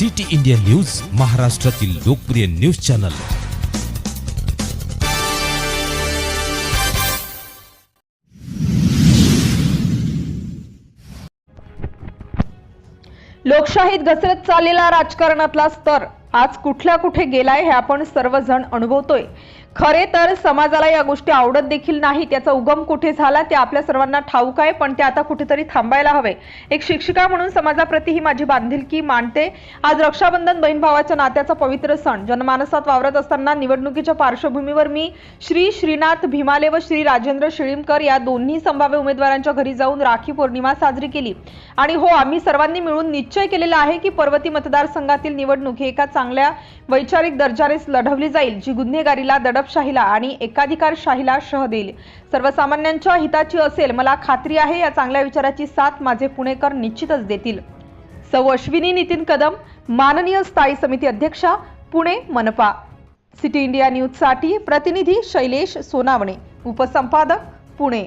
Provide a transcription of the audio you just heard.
City India news महाराष्ट्रातील लोकप्रिय news channel. लोकशाहीत घसरत चाललेला राजकारणातला स्तर आज कुठल्या कुठे गेलाय हे आपण सर्वजण अनुभवतोय. खरे तर समाजाला या गोष्टी आवडत देखील नाही त्याचा उगम कुठे झाला ते आपल्या सर्वांना ठाऊक आहे पण ते आता कुठेतरी थांबायला हवे. एक शिक्षिका म्हणून समाजाप्रती ही माझी बांधिलकी मानते आज रक्षाबंधन बहीण भावाच्या नात्याचा पवित्र सण. जनमानसात वावरत असताना निवडणुकीच्या पार्श्वभूमीवर मी श्री श्रीनाथ भीमाले व श्री राजेंद्र शिळीमकर या दोन्ही संभाव्य उमेदवारांच्या घरी जाऊन राखी पौर्णिमा साजरी केली. आणि हो आम्ही सर्वांनी मिळून निश्चय केलेला आहे की पर्वती मतदारसंघातील निवडणूक ही एका चांगल्या वैचारिक दर्जानेच लढवली जाईल जी गुन्हेगारीला दडपशाहीला आणि एकाधिकारशाहीला शह देईल. सर्वसामान्यांच्या हिताची असेल मला खात्री आहे या चांगल्या विचाराची साथ माझे पुणेकर निश्चितच देतील. सौ अश्विनी नितीन कदम माननीय स्थायी समिती अध्यक्षा पुणे मनपा. सिटी इंडिया न्यूजसाठी प्रतिनिधी शैलेश सोनावणे. उपसंपादक पुणे.